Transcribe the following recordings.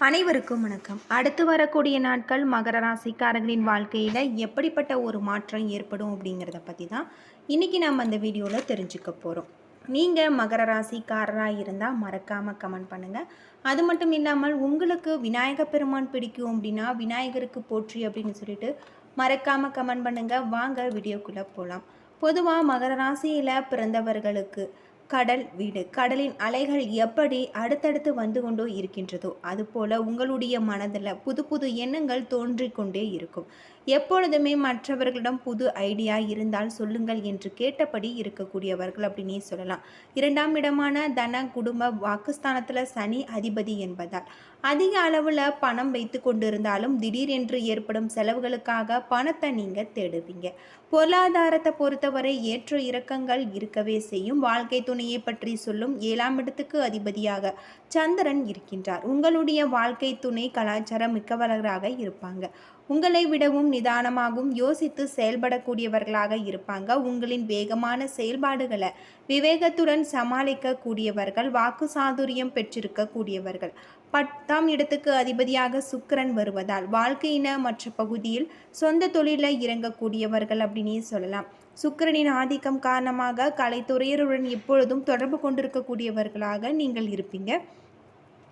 அனைவருக்கும் வணக்கம். அடுத்து வரக்கூடிய நாட்கள் மகர ராசிக்காரர்களின் வாழ்க்கையில் எப்படிப்பட்ட ஒரு மாற்றம் ஏற்படும் அப்படிங்கிறத பற்றி தான் இன்றைக்கி நம்ம அந்த வீடியோவில் தெரிஞ்சுக்க போகிறோம் நீங்கள் மகர ராசிக்காரராக இருந்தால் மறக்காமல் கமெண்ட் பண்ணுங்கள் அது மட்டும் இல்லாமல் உங்களுக்கு விநாயக பெருமான் பிடிக்கும் அப்படின்னா விநாயகருக்கு போற்றி அப்படின்னு சொல்லிட்டு மறக்காமல் கமெண்ட் பண்ணுங்கள் வாங்க வீடியோக்குள்ளே போகலாம் பொதுவாக மகர ராசியில் பிறந்தவர்களுக்கு கடல் வீடு. கடலின் அலைகள் எப்படி அடுத்தடுத்து வந்து கொண்டோ இருக்கின்றதோ அதுபோல உங்களுடைய மனதில் புது புது எண்ணங்கள் தோன்றிக்கொண்டே இருக்கும். எப்பொழுதுமே மற்றவர்களிடம் புது ஐடியா இருந்தால் சொல்லுங்கள் என்று கேட்டபடி இருக்கக்கூடியவர்கள் அப்படின்னே சொல்லலாம். இரண்டாம் இடமான தன குடும்ப வாக்குஸ்தானத்தில் சனி அதிபதி என்பதால் அதிக அளவில் பணம் வைத்து கொண்டிருந்தாலும் திடீரென்று ஏற்படும் செலவுகளுக்காக பணத்தை நீங்கள் தேடுவீங்க. பொருளாதாரத்தை பொறுத்தவரை ஏற்ற இறக்கங்கள் இருக்கவே செய்யும். வாழ்க்கை துணையை பற்றி சொல்லும் ஏழாம் இடத்துக்கு அதிபதியாக சந்திரன் இருக்கின்றார். உங்களுடைய வாழ்க்கை துணை கலாச்சாரம் மிக்கவர்களாக இருப்பாங்க. உங்களை விடவும் நிதானமாகவும் யோசித்து செயல்படக்கூடியவர்களாக இருப்பாங்க. உங்களின் வேகமான செயல்பாடுகளை விவேகத்துடன் சமாளிக்க கூடியவர்கள் வாக்கு சாதுரியம் பெற்றிருக்க கூடியவர்கள் பத்தாம் இடத்துக்கு அதிபதியாக சுக்கரன் வருவதால் வாழ்க்கையின மற்ற பகுதியில் சொந்த தொழிலில் இறங்கக்கூடியவர்கள் அப்படின்னே சொல்லலாம். சுக்கரனின் ஆதிக்கம் காரணமாக கலைத்துறையருடன் எப்பொழுதும் தொடர்பு கொண்டிருக்கக்கூடியவர்களாக நீங்கள் இருப்பீங்க.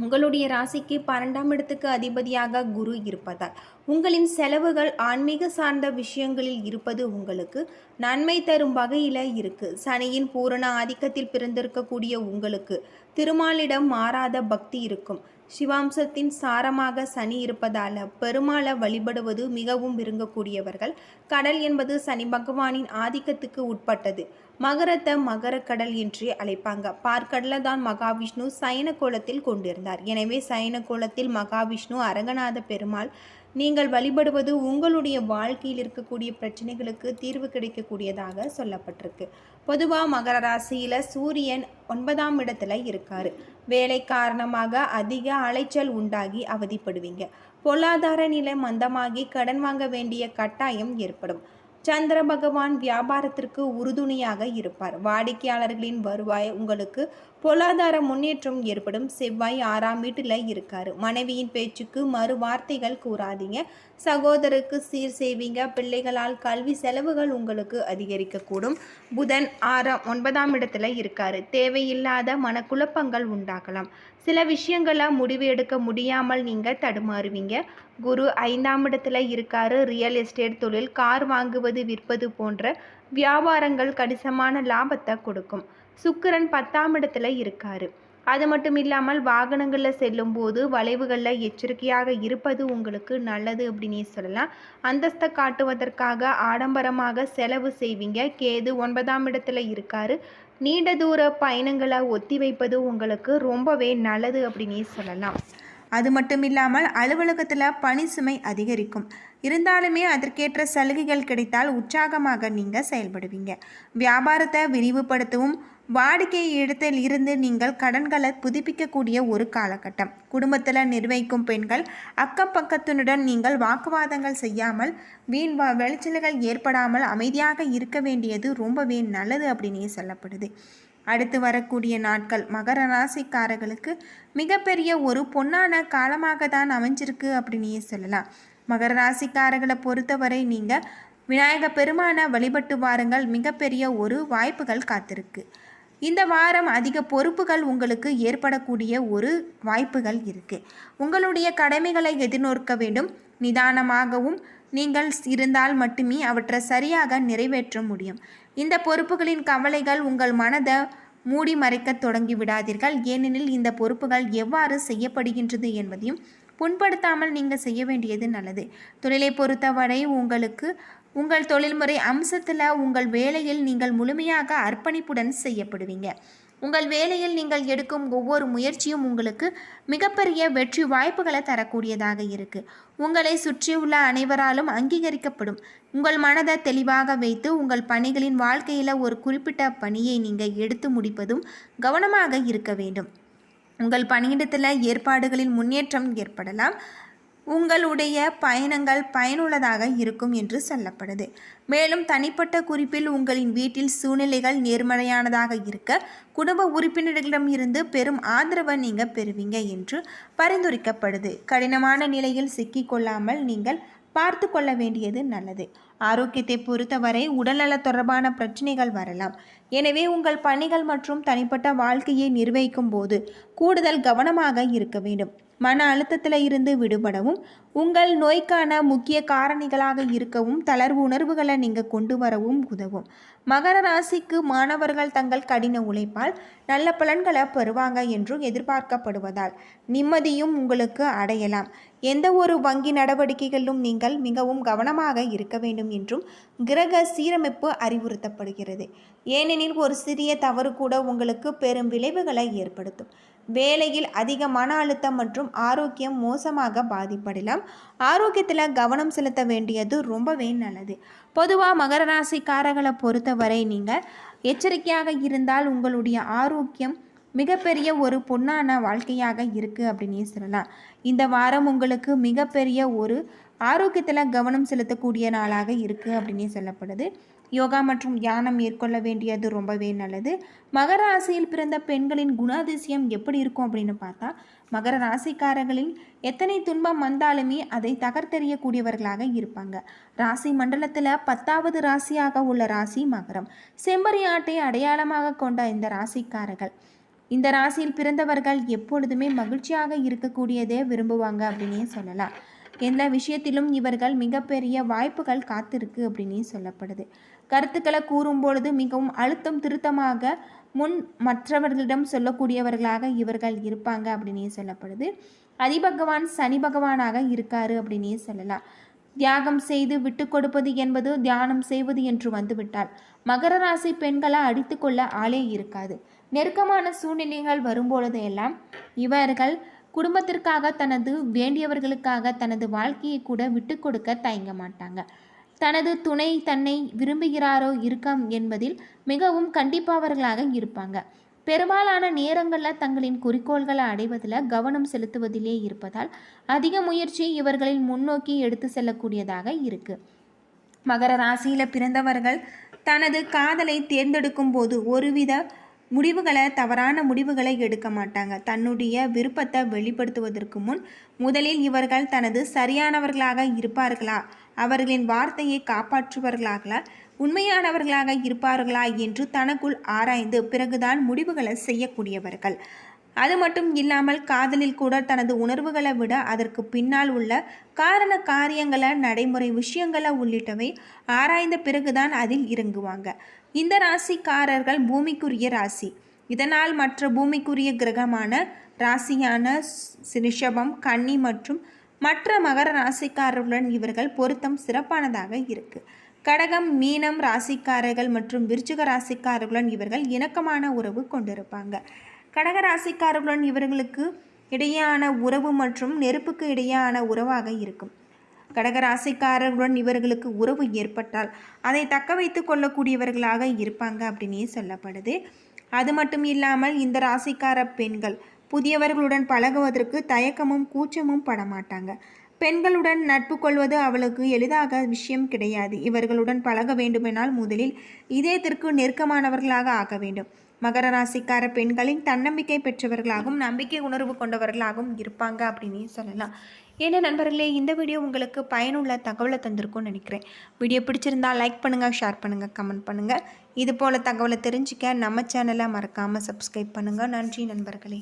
உங்களுடைய ராசிக்கு பன்னெண்டாம் இடத்துக்கு அதிபதியாக குரு இருப்பதால் உங்களின் செலவுகள் ஆன்மீக சார்ந்த விஷயங்களில் இருப்பது உங்களுக்கு நன்மை தரும் வகையில் இருக்கு. சனியின் பூரண ஆதிக்கத்தில் பிறந்திருக்கக்கூடிய உங்களுக்கு திருமாலிடம் மாறாத பக்தி இருக்கும். சிவாம்சத்தின் சாரமாக சனி இருப்பதால பெருமாளை வழிபடுவது மிகவும் விரும்பக்கூடியவர்கள் கடல் என்பது சனி பகவானின் ஆதிக்கத்துக்கு உட்பட்டது. மகரத்தை மகரக்கடல் என்று அழைப்பாங்க. பார்க்கடலை தான் மகாவிஷ்ணு சயன கோலத்தில் கொண்டிருந்தார். எனவே சயன கோலத்தில் மகாவிஷ்ணு அரங்கநாத பெருமாள் நீங்கள் வழிபடுவது உங்களுடைய வாழ்க்கையில் இருக்கக்கூடிய பிரச்சனைகளுக்கு தீர்வு கிடைக்கக்கூடியதாக சொல்லப்பட்டிருக்கு. பொதுவாக மகர ராசியில் சூரியன் ஒன்பதாம் இடத்துல இருக்கார். வேலை காரணமாக அதிக அலைச்சல் உண்டாகி அவதிப்படுவீங்க. பொருளாதார நிலை மந்தமாகி கடன் வாங்க வேண்டிய கட்டாயம் ஏற்படும். சந்திர பகவான் வியாபாரத்திற்கு உறுதுணையாக இருப்பார். வாடிக்கையாளர்களின் வருவாய் உங்களுக்கு பொருளாதார முன்னேற்றம் ஏற்படும். செவ்வாய் ஆறாம் வீட்டில் இருக்கார். மனைவியின் பேச்சுக்கு மறு வார்த்தைகள் கூறாதீங்க. சகோதரருக்கு சீர் செய்வீங்க. பிள்ளைகளால் கல்வி செலவுகள் உங்களுக்கு அதிகரிக்கக்கூடும். புதன் ஆறாம் ஒன்பதாம் இடத்துல இருக்காரு. தேவையில்லாத மனக்குழப்பங்கள் உண்டாகலாம். சில விஷயங்களை முடிவு எடுக்க முடியாமல் நீங்கள் தடுமாறுவீங்க. குரு ஐந்தாம் இடத்துல இருக்காரு. ரியல் எஸ்டேட் தொழில் கார் வாங்குவது விற்பது போன்ற வியாபாரங்கள் கணிசமான லாபத்தை கொடுக்கும். சுக்கரன் பத்தாம் இடத்துல இருக்காரு. அது மட்டும் இல்லாமல் வாகனங்களில் செல்லும்போது வளைவுகளில் எச்சரிக்கையாக இருப்பது உங்களுக்கு நல்லது அப்படின்னே சொல்லலாம். அந்தஸ்தை காட்டுவதற்காக ஆடம்பரமாக செலவு செய்வீங்க. கேது ஒன்பதாம் இடத்துல இருக்காரு. நீண்ட தூர பயணங்களை ஒத்தி வைப்பது உங்களுக்கு ரொம்பவே நல்லது அப்படின்னே சொல்லலாம். அது மட்டும் இல்லாமல் அலுவலகத்தில் பணி சுமை அதிகரிக்கும். இருந்தாலுமே அதற்கேற்ற சலுகைகள் கிடைத்தால் உற்சாகமாக நீங்கள் செயல்படுவீங்க. வியாபாரத்தை விரிவுபடுத்தவும் வாடிக்கை இடத்தில் இருந்து நீங்கள் கடன்களை புதுப்பிக்கக்கூடிய ஒரு காலகட்டம். குடும்பத்தில் நிர்வகிக்கும் பெண்கள் அக்கம் பக்கத்தினுடன் நீங்கள் வாக்குவாதங்கள் செய்யாமல் வீண் வா விளைச்சல்கள் ஏற்படாமல் அமைதியாக இருக்க வேண்டியது ரொம்பவே நல்லது அப்படின்னே சொல்லப்படுது. அடுத்து வரக்கூடிய நாட்கள் மகர ராசிக்காரர்களுக்கு மிகப்பெரிய ஒரு பொன்னான காலமாக தான் அமைஞ்சிருக்கு அப்படின்னே சொல்லலாம். மகர ராசிக்காரர்களை பொறுத்தவரை நீங்கள் விநாயக பெருமான வழிபட்டு வாருங்கள். மிகப்பெரிய ஒரு வாய்ப்புகள் காத்திருக்கு. இந்த வாரம் அதிக பொறுப்புகள் உங்களுக்கு ஏற்படக்கூடிய ஒரு வாய்ப்புகள் இருக்குது உங்களுடைய கடமைகளை எதிர்நோக்க வேண்டும். நிதானமாகவும் நீங்கள் இருந்தால் மட்டுமே அவற்றை சரியாக நிறைவேற்ற முடியும். இந்த பொறுப்புகளின் கவலைகள் உங்கள் மனதை மூடி மறைக்க தொடங்கி விடாதீர்கள். ஏனெனில் இந்த பொறுப்புகள் எவ்வாறு செய்யப்படுகின்றது என்பதையும் புண்படுத்தாமல் நீங்கள் செய்ய வேண்டியது நல்லது. தொழிலை பொறுத்தவரை உங்களுக்கு உங்கள் தொழில்முறை அம்சத்தில் உங்கள் வேலையில் நீங்கள் முழுமையாக அர்ப்பணிப்புடன் செய்யப்படுவீங்க. உங்கள் வேலையில் நீங்கள் எடுக்கும் ஒவ்வொரு முயற்சியும் உங்களுக்கு மிகப்பெரிய வெற்றி வாய்ப்புகளை தரக்கூடியதாக இருக்குது உங்களை சுற்றியுள்ள அனைவராலும் அங்கீகரிக்கப்படும். உங்கள் மனதை தெளிவாக வைத்து உங்கள் பணிகளின் வாழ்க்கையில் ஒரு குறிப்பிட்ட பணியை நீங்கள் எடுத்து முடிப்பதும் கவனமாக இருக்க வேண்டும். உங்கள் பணியிடத்தில் ஏற்பாடுகளில் முன்னேற்றம் ஏற்படலாம். உங்களுடைய பயணங்கள் பயனுள்ளதாக இருக்கும் என்று சொல்லப்படுது. மேலும் தனிப்பட்ட குறிப்பில் உங்களின் வீட்டில் சூழ்நிலைகள் நேர்மறையானதாக இருக்க குடும்ப உறுப்பினர்களிடம் இருந்து பெரும் ஆதரவை நீங்கள் பெறுவீங்க என்று பரிந்துரைக்கப்படுது. கடினமான நிலையில் சிக்கிக்கொள்ளாமல் நீங்கள் பார்த்து கொள்ள வேண்டியது நல்லது. ஆரோக்கியத்தை பொறுத்தவரை உடல்நல தொடர்பான பிரச்சனைகள் வரலாம். எனவே உங்கள் பணிகள் மற்றும் தனிப்பட்ட வாழ்க்கையை நிர்வகிக்கும் போது கூடுதல் கவனமாக இருக்க வேண்டும். மன அழுத்தத்தில் இருந்து விடுபடவும் உங்கள் நோய்க்கான முக்கிய காரணிகளாக இருக்கவும் தளர்வு உணர்வுகளை நீங்கள் கொண்டு வரவும் உதவும். மகர ராசிக்கு மாணவர்கள் தங்கள் கடின உழைப்பால் நல்ல பலன்களை பெறுவாங்க என்றும் எதிர்பார்க்கப்படுவதால் நிம்மதியும் உங்களுக்கு அடையலாம். எந்த ஒரு வங்கி நடவடிக்கைகளிலும் நீங்கள் மிகவும் கவனமாக இருக்க வேண்டும் என்றும் கிரக சீரமைப்பு அறிவுறுத்தப்படுகிறது. ஏனெனில் ஒரு சிறிய தவறு கூட உங்களுக்கு பெரும் விளைவுகளை ஏற்படுத்தும். வேலையில் அதிக மன அழுத்தம் மற்றும் ஆரோக்கியம் மோசமாக பாதிப்படலாம். ஆரோக்கியத்தில் கவனம் செலுத்த வேண்டியது ரொம்பவே நல்லது. பொதுவாக மகர ராசிக்காரர்களை பொறுத்தவரை நீங்கள் எச்சரிக்கையாக இருந்தால் உங்களுடைய ஆரோக்கியம் மிகப்பெரிய ஒரு பொன்னான வாழ்க்கையாக இருக்குது அப்படின்னே சொல்லலாம். இந்த வாரம் உங்களுக்கு மிகப்பெரிய ஒரு ஆரோக்கியத்தில் கவனம் செலுத்தக்கூடிய நாளாக இருக்குது அப்படின்னே சொல்லப்படுது. யோகா மற்றும் தியானம் மேற்கொள்ள வேண்டியது ரொம்பவே நல்லது. மகர ராசியில் பிறந்த பெண்களின் குணாதிசயம் எப்படி இருக்கும் அப்படின்னு பார்த்தா மகர ராசிக்காரர்களின் எத்தனை துன்பம் வந்தாலுமே அதை தகர்த்தெறியக்கூடியவர்களாக இருப்பாங்க. ராசி மண்டலத்தில் பத்தாவது ராசியாக உள்ள ராசி மகரம். செம்பரி ஆட்டை அடையாளமாக கொண்ட இந்த ராசிக்காரர்கள். இந்த ராசியில் பிறந்தவர்கள் எப்பொழுதுமே மகிழ்ச்சியாக இருக்கக்கூடியதே விரும்புவாங்க அப்படின்னே சொல்லலாம். எந்த விஷயத்திலும் இவர்கள் மிகப்பெரிய வாய்ப்புகள் காத்திருக்கு அப்படின்னு சொல்லப்படுது. கருத்துக்களை கூறும் பொழுது மிகவும் அழுத்தம் திருத்தமாக முன் மற்றவர்களிடம் சொல்லக்கூடியவர்களாக இவர்கள் இருப்பாங்க அப்படின்னே சொல்லப்படுது. அதிபகவான் சனி பகவானாக இருக்காரு அப்படின்னே சொல்லலாம். தியாகம் செய்து விட்டு கொடுப்பது என்பது தியானம் செய்வது என்று வந்துவிட்டால் மகர ராசி பெண்களை அடித்து கொள்ள ஆளே இருக்காது. நெருக்கமான சூழ்நிலைகள் வரும்பொழுது எல்லாம் இவர்கள் குடும்பத்திற்காக தனது வேண்டியவர்களுக்காக தனது வாழ்க்கையை கூட விட்டு கொடுக்க தயங்க மாட்டாங்க. தனது துணை தன்னை விரும்புகிறாரோ இருக்கம் என்பதில் மிகவும் கண்டிப்பாளர்களாக இருப்பாங்க. பெரும்பாலான நேரங்களில் தங்களின் குறிக்கோள்களை அடைவதில் கவனம் செலுத்துவதிலே இருப்பதால் அதிக முயற்சி இவர்களின் முன்னோக்கி எடுத்து செல்லக்கூடியதாக இருக்கு. மகர ராசியில் பிறந்தவர்கள் தனது காதலை தேர்ந்தெடுக்கும் போது ஒருவித முடிவுகளை தவறான முடிவுகளை எடுக்க மாட்டாங்க. தன்னுடைய விருப்பத்தை வெளிப்படுத்துவதற்கு முன் முதலில் இவர்கள் தனது சரியானவர்களாக இருப்பார்களா? அவர்களின் வார்த்தையை காப்பாற்றுவர்களாக உண்மையானவர்களாக இருப்பார்களா? என்று தனக்குள் ஆராய்ந்து பிறகுதான் முடிவுகளை செய்யக்கூடியவர்கள். அது மட்டும் இல்லாமல் காதலில் கூட தனது உணர்வுகளை விட அதற்கு பின்னால் உள்ள காரண காரியங்களை நடைமுறை விஷயங்களை உள்ளிட்டவை ஆராய்ந்த பிறகுதான் அதில் இறங்குவாங்க. இந்த ராசிக்காரர்கள் பூமிக்குரிய ராசி. இதனால் மற்ற பூமிக்குரிய கிரகமான ராசியான ரிஷபம் கன்னி மற்றும் மற்ற மகர ராசிக்காரர்களுடன் இவர்கள் பொருத்தம் சிறப்பானதாக இருக்குது கடகம் மீனம் ராசிக்காரர்கள் மற்றும் விருச்சிக ராசிக்காரர்களுடன் இவர்கள் இணக்கமான உறவு கொண்டிருப்பாங்க. கடகராசிக்காரர்களுடன் இவர்களுக்கு இடையேயான உறவு மற்றும் நெருப்புக்கு இடையேயான உறவாக இருக்கும். கடகராசிக்காரர்களுடன் இவர்களுக்கு உறவு ஏற்பட்டால் அதை தக்க வைத்து கொள்ளக்கூடியவர்களாக இருப்பாங்க அப்படின்னே சொல்லப்படுது. அது மட்டும் இல்லாமல் இந்த ராசிக்கார பெண்கள் புதியவர்களுடன் பழகுவதற்கு தயக்கமும் கூச்சமும் படமாட்டாங்க. பெண்களுடன் நட்பு கொள்வது அவளுக்கு எளிதாக விஷயம் கிடையாது. இவர்களுடன் பழக வேண்டுமென்றால் முதலில் இதயத்திற்கு நெருக்கமானவர்களாக ஆக வேண்டும். மகர ராசிக்கார பெண்களின் தன்னம்பிக்கை பெற்றவர்களாகவும் நம்பிக்கை உணர்வு கொண்டவர்களாகவும் இருப்பாங்க அப்படின்னு சொல்லலாம். ஏன்னா நண்பர்களே இந்த வீடியோ உங்களுக்கு பயனுள்ள தகவலை தந்திருக்கும்னு நினைக்கிறேன். வீடியோ பிடிச்சிருந்தா லைக் பண்ணுங்கள் ஷேர் பண்ணுங்கள் கமெண்ட் பண்ணுங்கள் இது போல் தகவலை தெரிஞ்சுக்க நம்ம சேனலை மறக்காமல் சப்ஸ்கிரைப் பண்ணுங்கள் நன்றி நண்பர்களே.